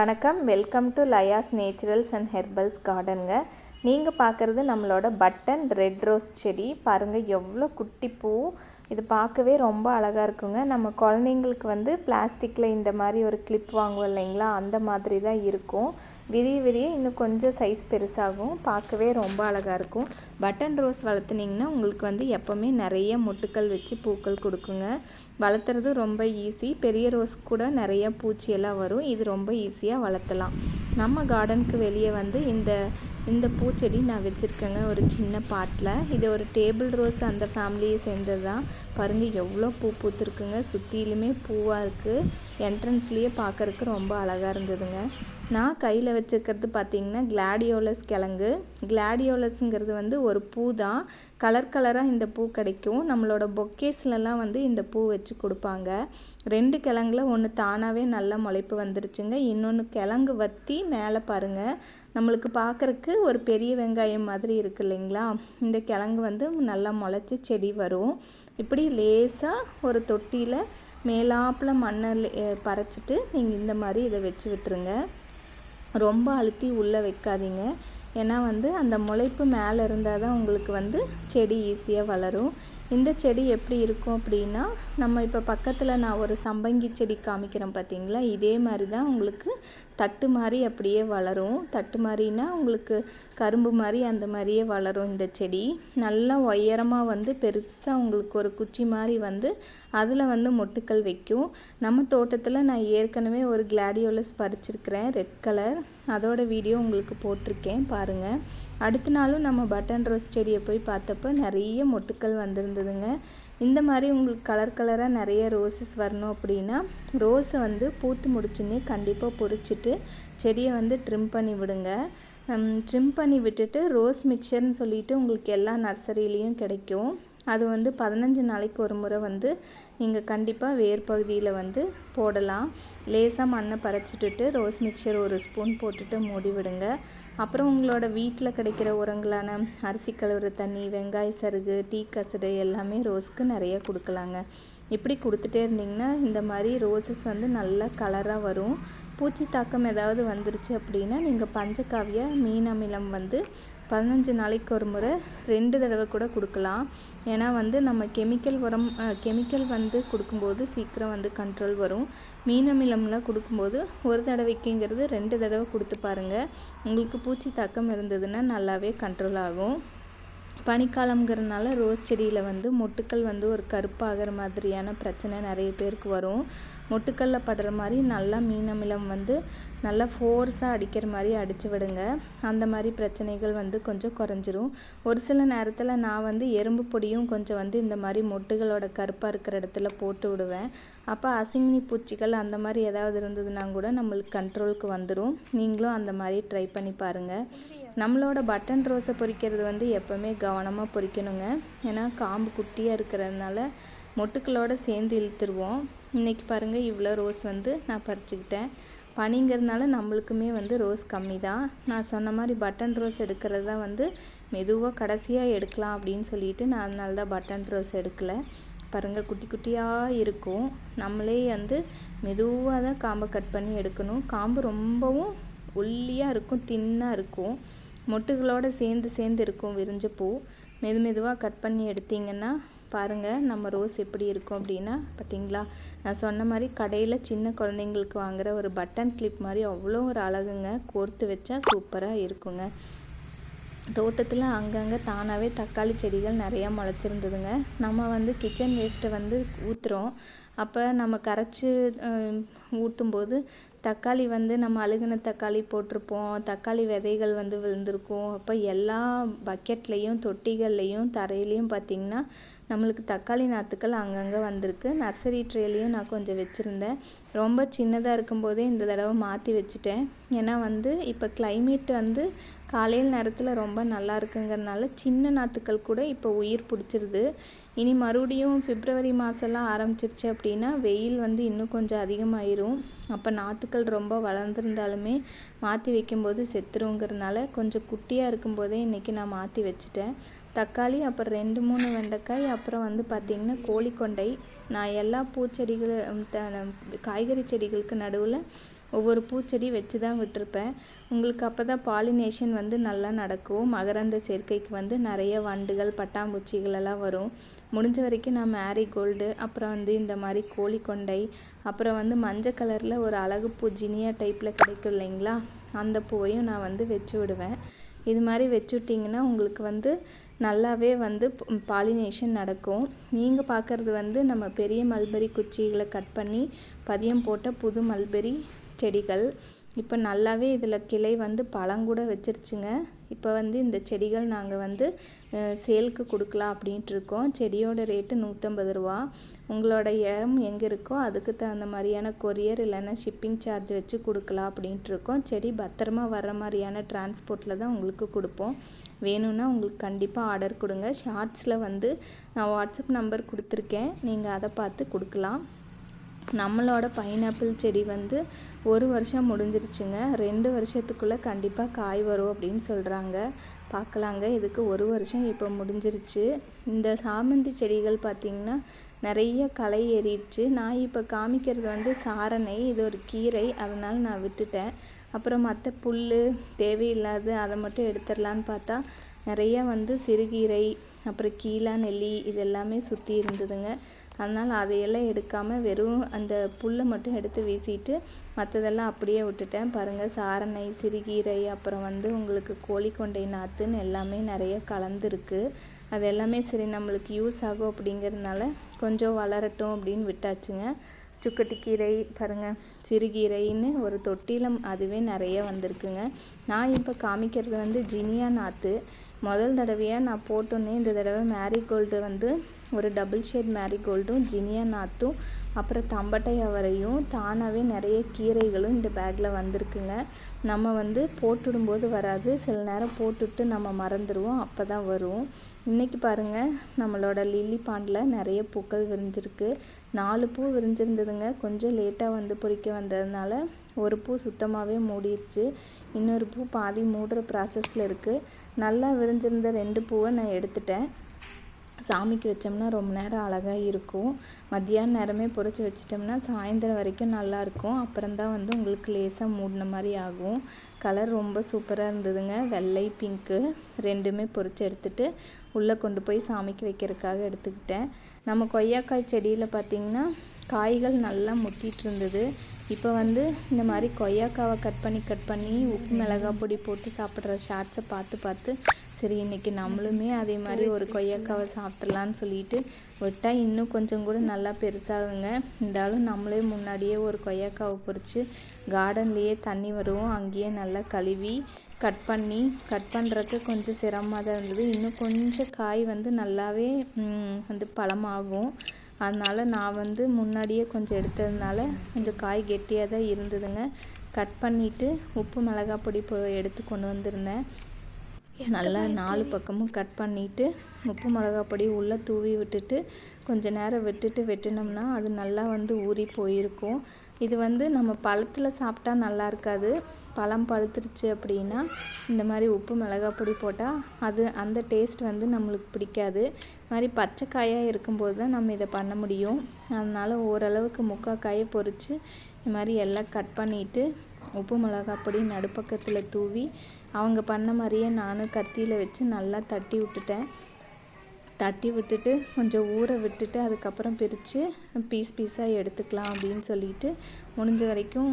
வணக்கம். Welcome to Laya's naturals and herbals கார்டனுங்க நீங்கள் பார்க்குறது நம்மளோட பட்டன் ரெட் ரோஸ் செடி. பாருங்கள் எவ்வளோ குட்டி பூ. இது பார்க்கவே ரொம்ப அழகாக இருக்குங்க. நம்ம குழந்தைங்களுக்கு வந்து பிளாஸ்டிக்கில் இந்த மாதிரி ஒரு கிளிப் வாங்குவோம் இல்லைங்களா? அந்த மாதிரி தான் இருக்கும். விரிய விரிய இன்னும் கொஞ்சம் சைஸ் பெருசாகும். பார்க்கவே ரொம்ப அழகாக இருக்கும். பட்டன் ரோஸ் வளர்த்துனிங்கன்னா உங்களுக்கு வந்து எப்போவுமே நிறைய மொட்டுக்கள் வச்சு பூக்கள் கொடுக்குங்க. வளர்த்துறது ரொம்ப ஈஸி பெரிய ரோஸ் கூட நிறைய பூச்சியெல்லாம் வரும். இது ரொம்ப ஈஸியாக வளர்த்தலாம். நம்ம கார்டனுக்கு வெளியே வந்து இந்த இந்த பூச்செடி நான் வச்சுருக்கேங்க ஒரு சின்ன பாட்டில். இது ஒரு டேபிள் ரோஸ் அந்த ஃபேமிலியை சேர்ந்தது தான். பாருங்கள் எவ்வளோ பூ பூத்துருக்குங்க. சுற்றிலுமே பூவாக இருக்குது என்ட்ரன்ஸ்லேயே பார்க்குறக்கு ரொம்ப அழகாக இருந்ததுங்க. நான் கையில் வச்சுருக்கிறது பார்த்திங்கன்னா கிளாடியோலஸ் கிழங்கு. கிளாடியோலஸுங்கிறது வந்து ஒரு பூ தான் கலர் கலராக இந்த பூ கிடைக்கும். நம்மளோட பொக்கேஸ்லலாம் வந்து இந்த பூ வச்சு கொடுப்பாங்க. ரெண்டு கிழங்குல ஒன்று தானாகவே நல்ல முளைப்பு வந்துருச்சுங்க. இன்னொன்று கிழங்கு வற்றி மேலே பாருங்கள் நம்மளுக்கு பார்க்குறக்கு ஒரு பெரிய வெங்காயம் மாதிரி இருக்குது இல்லைங்களா? இந்த கிழங்கு வந்து நல்லா முளைச்சி செடி வரும். இப்படி லேசாக ஒரு தொட்டியில் மேலாப்பில் மண்ணை பறைச்சிட்டு நீங்கள் இந்த மாதிரி இதை வச்சு விட்டுருங்க. ரொம்ப அழுத்தி உள்ளே வைக்காதீங்க. ஏன்னா வந்து அந்த முளைப்பு மேலே இருந்தால் தான் உங்களுக்கு வந்து செடி ஈஸியாக வளரும். இந்த செடி எப்படி இருக்கும் அப்படின்னா நம்ம இப்போ பக்கத்தில் நான் ஒரு சம்பங்கி செடி காமிக்கிறேன் பார்த்தீங்களா இதே மாதிரி தான் உங்களுக்கு தட்டு மாதிரி அப்படியே வளரும். தட்டு மாதிரினா உங்களுக்கு கரும்பு மாதிரி அந்த மாதிரியே வளரும் இந்த செடி. நல்லா உயரமாக வந்து பெருசாக உங்களுக்கு ஒரு குச்சி மாதிரி வந்து அதில் வந்து மொட்டுக்கள் வைக்கும். நம்ம தோட்டத்தில் நான் ஏற்கனவே ஒரு கிளாடியோலஸ் பறிச்சிருக்கிறேன் ரெட் கலர். அதோட வீடியோ உங்களுக்கு போட்டிருக்கேன் பாருங்கள் அடுத்த நாளும் நம்ம பட்டன் ரோஸ் செடியை போய் பார்த்தப்ப நிறைய மொட்டுக்கள் வந்திருந்ததுங்க. இந்த மாதிரி உங்களுக்கு கலர் கலராக நிறைய ரோஸஸ் வரணும் அப்படின்னா ரோஸை வந்து பூத்து முடிச்சுன்னே கண்டிப்பாக பொறிச்சிட்டு செடியை வந்து ட்ரிம் பண்ணி விடுங்க. ட்ரிம் பண்ணி விட்டுட்டு ரோஸ் மிக்சர்னு சொல்லிட்டு உங்களுக்கு எல்லா நர்சரியிலையும் கிடைக்கும். அது வந்து பதினஞ்சு நாளைக்கு ஒரு முறை வந்து நீங்கள் கண்டிப்பாக வேர் பகுதியில் வந்து போடலாம். லேசாக மண்ணை பறைச்சிட்டுட்டு ரோஸ் மிக்சர் ஒரு ஸ்பூன் போட்டுட்டு மூடி விடுங்க. அப்புறம் உங்களோட வீட்டில் கிடைக்கிற உரங்களான அரிசி கழுவுற தண்ணி வெங்காய சருகு டீ கசடு எல்லாமே ரோஸ்க்கு நிறைய கொடுக்கலாங்க. இப்படி கொடுத்துட்டே இருந்திங்கன்னா இந்த மாதிரி ரோசஸ் வந்து நல்ல கலராக வரும். பூச்சி தாக்கம் ஏதாவது வந்துருச்சு அப்படின்னா நீங்கள் பஞ்சகாவிய மீன் அமிலம் வந்து பதினஞ்சு நாளைக்கு ஒரு முறை ரெண்டு தடவை கூட கொடுக்கலாம். ஏன்னா வந்து நம்ம கெமிக்கல் உரம் கெமிக்கல் வந்து கொடுக்கும்போது சீக்கிரம் வந்து கண்ட்ரோல் வரும். மீன் அமிலம்லாம் கொடுக்கும்போது ஒரு தடவைக்குங்கிறது ரெண்டு தடவை கொடுத்து பாருங்கள் உங்களுக்கு பூச்சி தாக்கம் இருந்ததுன்னா நல்லாவே கண்ட்ரோல் ஆகும். பனிக்காலங்கிறதுனால ரோஸ் செடியில் வந்து மொட்டுக்கள் வந்து ஒரு கருப்பாகிற மாதிரியான பிரச்சனை நிறைய பேருக்கு வரும். மொட்டுக்கல்ல படுற மாதிரி நல்லா மீன் அமிலம் வந்து நல்லா ஃபோர்ஸாக அடிக்கிற மாதிரி அடித்து விடுங்க. அந்த மாதிரி பிரச்சனைகள் வந்து கொஞ்சம் குறைஞ்சிரும். ஒரு சில நேரத்தில் நான் வந்து எறும்பு பொடியும் கொஞ்சம் வந்து இந்த மாதிரி மொட்டுகளோட கருப்பாக இருக்கிற இடத்துல போட்டு விடுவேன். அப்போ அசிங்கினி பூச்சிகள் அந்த மாதிரி ஏதாவது இருந்ததுன்னா கூட நம்மளுக்கு கண்ட்ரோலுக்கு வந்துடும் நீங்களும் அந்த மாதிரி ட்ரை பண்ணி பாருங்கள் நம்மளோட பட்டன் ரோஸை பொறிக்கிறது வந்து எப்போவுமே கவனமாக பொறிக்கணுங்க. ஏன்னா காம்பு குட்டியாக இருக்கிறதுனால மொட்டுக்களோடு சேர்ந்து இழுத்துருவோம். இன்றைக்கி பாருங்கள் இவ்வளோ ரோஸ் வந்து நான் பறிச்சுக்கிட்டேன். பனிங்கிறதுனால நம்மளுக்குமே வந்து ரோஸ் கம்மி தான் நான் சொன்ன மாதிரி பட்டன் ரோஸ் எடுக்கிறது தான் வந்து மெதுவாக கடைசியாக எடுக்கலாம் அப்படின்னு சொல்லிட்டு நான் அதனால தான் பட்டன் ரோஸ் எடுக்கலை. பாருங்கள் குட்டி குட்டியாக இருக்கும். நம்மளே வந்து மெதுவாக தான் காம்பை கட் பண்ணி எடுக்கணும். காம்பு ரொம்பவும் ஒல்லியாக இருக்கும் தின்னாக இருக்கும். மொட்டுகளோடு சேர்ந்து சேர்ந்து இருக்கும் விரிஞ்ச பூ மெது மெதுவாக கட் பண்ணி எடுத்திங்கன்னா பாருங்கள் நம்ம ரோஸ் எப்படி இருக்கும் அப்படின்னா பார்த்தீங்களா? நான் சொன்ன மாதிரி கடையில் சின்ன குழந்தைங்களுக்கு வாங்குகிற ஒரு பட்டன் கிளிப் மாதிரி அவ்வளோ ஒரு அழகுங்க. கோர்த்து வச்சா சூப்பராக இருக்குங்க. தோட்டத்தில் அங்கங்கே தானாகவே தக்காளி செடிகள் நிறையா முளைச்சிருந்ததுங்க. நம்ம வந்து கிச்சன் வேஸ்ட்டை வந்து ஊற்றுறோம் அப்போ நம்ம கரைச்சி ஊற்றும்போது தக்காளி வந்து நம்ம அழுகின தக்காளி போட்டிருப்போம். தக்காளி விதைகள் வந்து விழுந்திருக்கும். அப்போ எல்லா பக்கெட்லேயும் தொட்டிகள்லேயும் தரையிலையும் பார்த்திங்கன்னா நம்மளுக்கு தக்காளி நாற்றுக்கள் அங்கங்கே வந்திருக்கு. நர்சரி ட்ரேலையும் நான் கொஞ்சம் வச்சுருந்தேன். ரொம்ப சின்னதாக இருக்கும்போதே இந்த தடவை மாற்றி வச்சுட்டேன். ஏன்னா வந்து இப்போ கிளைமேட் வந்து காலையில் நேரத்தில் ரொம்ப நல்லா இருக்குங்கிறதுனால சின்ன நாற்றுக்கள் கூட இப்போ உயிர் பிடிச்சிருது. இனி மறுபடியும் பிப்ரவரி மாதம்லாம் ஆரம்பிச்சிருச்சு அப்படின்னா வெயில் வந்து இன்னும் கொஞ்சம் அதிகமாயிரும். அப்போ நாற்றுக்கள் ரொம்ப வளர்ந்துருந்தாலுமே மாற்றி வைக்கும்போது செத்துருங்கிறதுனால கொஞ்சம் குட்டியாக இருக்கும்போதே இன்றைக்கி நான் மாற்றி வச்சுட்டேன். தக்காளி அப்புறம் ரெண்டு மூணு வெண்டைக்காய் அப்புறம் வந்து பார்த்திங்கன்னா கோழிக்கொண்டை. நான் எல்லா பூச்செடிகள் காய்கறி செடிகளுக்கு நடுவில் ஒவ்வொரு பூச்செடி வச்சு தான் விட்டுருப்பேன். உங்களுக்கு அப்போ தான் பாலினேஷன் வந்து நல்லா நடக்கும். மகரந்த சேர்க்கைக்கு வந்து நிறைய வண்டுகள் பட்டாம்பூச்சிகள் எல்லாம் வரும். முடிஞ்ச வரைக்கும் நான் மேரிகோல்டு அப்புறம் வந்து இந்த மாதிரி கோழிக்கொண்டை அப்புறம் வந்து மஞ்சள் கலரில் ஒரு அழகு பூ ஜினியா டைப்பில் கிடைக்கும் இல்லைங்களா? அந்த பூவையும் நான் வந்து வச்சு விடுவேன். இது மாதிரி வச்சு விட்டிங்கன்னா உங்களுக்கு வந்து நல்லாவே வந்து பாலினேஷன் நடக்கும். நீங்கள் பார்க்குறது வந்து நம்ம பெரிய மல்பெரி குச்சிகளை கட் பண்ணி பதியம் போட்ட புது மல்பெரி செடிகள். இப்போ நல்லாவே இதில் கிளை வந்து பழங்கூட வச்சிருச்சுங்க. இப்போ வந்து இந்த செடிகள் நாங்கள் வந்து சேலுக்கு கொடுக்கலாம் அப்படின்ட்டு இருக்கோம். செடியோட ரேட்டு நூற்றம்பது ரூபா. உங்களோட இடம் எங்கே இருக்கோ அதுக்கு தகுந்த மாதிரியான கொரியர் இல்லைன்னா ஷிப்பிங் சார்ஜ் வச்சு கொடுக்கலாம் அப்படின்ட்டு இருக்கோம். செடி பத்திரமா வர்ற மாதிரியான டிரான்ஸ்போர்ட்டில் தான் உங்களுக்கு கொடுப்போம். வேணும்னா உங்களுக்கு கண்டிப்பாக ஆர்டர் கொடுங்க. ஷார்ட்ஸில் வந்து நான் வாட்ஸ்அப் நம்பர் கொடுத்துருக்கேன். நீங்கள் அதை பார்த்து கொடுக்கலாம். நம்மளோட பைனாப்பிள் செடி வந்து ஒரு வருஷம் முடிஞ்சிருச்சுங்க. ரெண்டு வருஷத்துக்குள்ளே கண்டிப்பாக காய் வரும் அப்படின்னு சொல்கிறாங்க பார்க்கலாங்க. இதுக்கு ஒரு வருஷம் இப்போ முடிஞ்சிருச்சு. இந்த சாமந்தி செடிகள் பார்த்திங்கன்னா நிறைய களை ஏறிடுச்சு. நான் இப்போ காமிக்கிறது வந்து சாரணை இது ஒரு கீரை அதனால் நான் விட்டுட்டேன். அப்புறம் மற்ற புல் தேவையில்லாத அதை மட்டும் எடுத்துடலான்னு பார்த்தா நிறைய வந்து சிறுகீரை அப்புறம் கீழா நெல்லி இது எல்லாமே சுற்றி இருந்ததுங்க. அதனால் அதையெல்லாம் எடுக்காமல் வெறும் அந்த புல்லை மட்டும் எடுத்து வீசிட்டு மற்றதெல்லாம் அப்படியே விட்டுட்டேன். பாருங்கள் சாரணை சிறுகீரை அப்புறம் வந்து உங்களுக்கு கோழிக்கொண்டை நாற்றுன்னு எல்லாமே நிறைய கலந்துருக்கு. அது எல்லாமே சரி நம்மளுக்கு யூஸ் ஆகும் அப்படிங்கிறதுனால கொஞ்சம் வளரட்டும் அப்படின்னு விட்டாச்சுங்க. சுக்கட்டிக்கீரை பாருங்கள் சிறுகீரைன்னு ஒரு தொட்டியில் அதுவே நிறைய வந்திருக்குங்க. நான் இப்போ காமிக்கிறது வந்து ஜினியா நாற்று முதல் தடவையாக நான் போட்டோன்னே இந்த தடவை மேரிகோல்டு வந்து ஒரு டபுள் ஷேட் மேரிகோல்டும் ஜினியா நாற்றும் அப்புறம் தம்பட்டை அவரையும் தானாகவே நிறைய கீரைகளும் இந்த பேக்கில் வந்திருக்குங்க. நம்ம வந்து போட்டுடும்போது வராது. சில நேரம் போட்டுட்டு நம்ம மறந்துடுவோம் அப்போ தான் வரும். இன்றைக்கி பாருங்கள் நம்மளோட லில்லி பாண்டில் நிறைய பூக்கள் விரிஞ்சிருக்கு. நாலு பூ விரிஞ்சிருந்ததுங்க. கொஞ்சம் லேட்டாக வந்து பொறிக்க வந்ததுனால ஒரு பூ சுத்தமாகவே மூடிடுச்சு இன்னொரு பூ பாதி மூடுற ப்ராசஸில் இருக்குது நல்லா விரிஞ்சிருந்த ரெண்டு பூவை நான் எடுத்துட்டேன். சாமிக்கு வச்சோம்னா ரொம்ப நேரம் அழகாக இருக்கும். மத்தியான நேரமே பொறிச்சு வச்சிட்டோம்னா சாயந்தரம் வரைக்கும் நல்லாயிருக்கும் அப்புறம்தான் வந்து உங்களுக்கு லேசாக மூடின மாதிரி ஆகும். கலர் ரொம்ப சூப்பராக இருந்ததுங்க. வெள்ளை பிங்க்கு ரெண்டுமே பொறிச்சு எடுத்துகிட்டு உள்ளே கொண்டு போய் சாமிக்கு வைக்கிறதுக்காக எடுத்துக்கிட்டேன். நம்ம கொய்யாக்காய் செடியில் பார்த்திங்கன்னா காய்கள் நல்லா முத்திட்டு இருந்தது இப்போ வந்து இந்த மாதிரி கொய்யாக்காவை கட் பண்ணி கட் பண்ணி உப்பு மிளகாய் பொடி போட்டு சாப்பிட்ற ஷார்ட்ஸை பார்த்து பார்த்து சரி இன்றைக்கி நம்மளுமே அதே மாதிரி ஒரு கொய்யாக்காவை சாப்பிட்றலான்னு சொல்லிட்டு விட்டால் இன்னும் கொஞ்சம் கூட நல்லா பெருசாகுங்க. இருந்தாலும் நம்மளே முன்னாடியே ஒரு கொய்யாக்காவை பொறிச்சு கார்டன்லேயே தண்ணி வருவோம் அங்கேயே நல்லா கழுவி கட் பண்ணி கட் பண்ணுறதுக்கு கொஞ்சம் சிரமமாக தான் இருந்தது. இன்னும் கொஞ்சம் காய் வந்து நல்லாவே வந்து பழமாகும். அதனால் நான் வந்து முன்னாடியே கொஞ்சம் எடுத்ததுனால கொஞ்சம் காய் கெட்டியாக தான் இருந்ததுங்க. கட் பண்ணிவிட்டு உப்பு மிளகாய் பொடி எடுத்து கொண்டு வந்திருந்தேன். நல்லா நாலு பக்கமும் கட் பண்ணிவிட்டு உப்பு மிளகா பொடி உள்ளே தூவி விட்டுட்டு கொஞ்சம் நேரம் விட்டுட்டு வெட்டினோம்னா அது நல்லா வந்து ஊறி போயிருக்கும். இது வந்து நம்ம பழத்தில் சாப்பிட்டா நல்லா இருக்காது. பழம் பழுத்துருச்சு அப்படின்னா இந்த மாதிரி உப்பு மிளகாய் பொடி போட்டால் அது அந்த டேஸ்ட் வந்து நம்மளுக்கு பிடிக்காது. மாதிரி பச்சைக்காயாக இருக்கும்போது தான் நம்ம இதை பண்ண முடியும். அதனால் ஓரளவுக்கு முக்கால் காயை பொறித்து இந்த மாதிரி எல்லாம் கட் பண்ணிவிட்டு உப்பு மிளகாய் பொடி நடுப்பக்கத்தில் தூவி அவங்க பண்ண மாதிரியே நானும் கத்தியில் வச்சு நல்லா தட்டி விட்டுட்டேன். தட்டி விட்டுட்டு கொஞ்சம் ஊற விட்டுட்டு அதுக்கப்புறம் பிரித்து பீஸ் பீஸாக எடுத்துக்கலாம் அப்படின்னு சொல்லிட்டு முடிஞ்ச வரைக்கும்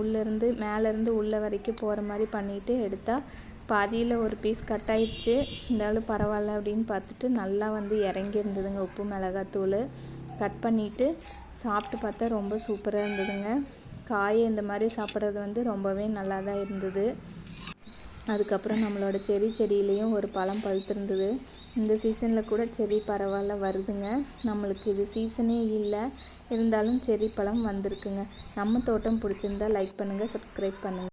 உள்ளேருந்து மேலேருந்து உள்ளே வரைக்கும் போகிற மாதிரி பண்ணிவிட்டு எடுத்தால் பாதியில் ஒரு பீஸ் கட் ஆயிடுச்சு. இருந்தாலும் பரவாயில்ல அப்படின்னு பார்த்துட்டு நல்லா வந்து இறங்கி இருந்ததுங்க உப்பு மிளகாத்தூள். கட் பண்ணிவிட்டு சாப்பிட்டு பார்த்தா ரொம்ப சூப்பராக இருந்ததுங்க. காயை இந்த மாதிரி சாப்பிட்றது வந்து ரொம்பவே நல்லா தான் இருந்தது. அதுக்கப்புறம் நம்மளோட செடி செடியிலையும் ஒரு பழம் பழுத்திருந்தது. இந்த சீசனில் கூட செடி பரவாயில்ல வருதுங்க. நம்மளுக்கு இது சீசனே இல்லை. இருந்தாலும் செடி பழம் வந்திருக்குங்க. நம்ம தோட்டம் பிடிச்சிருந்தா லைக் பண்ணுங்கள் சப்ஸ்கிரைப் பண்ணுங்கள்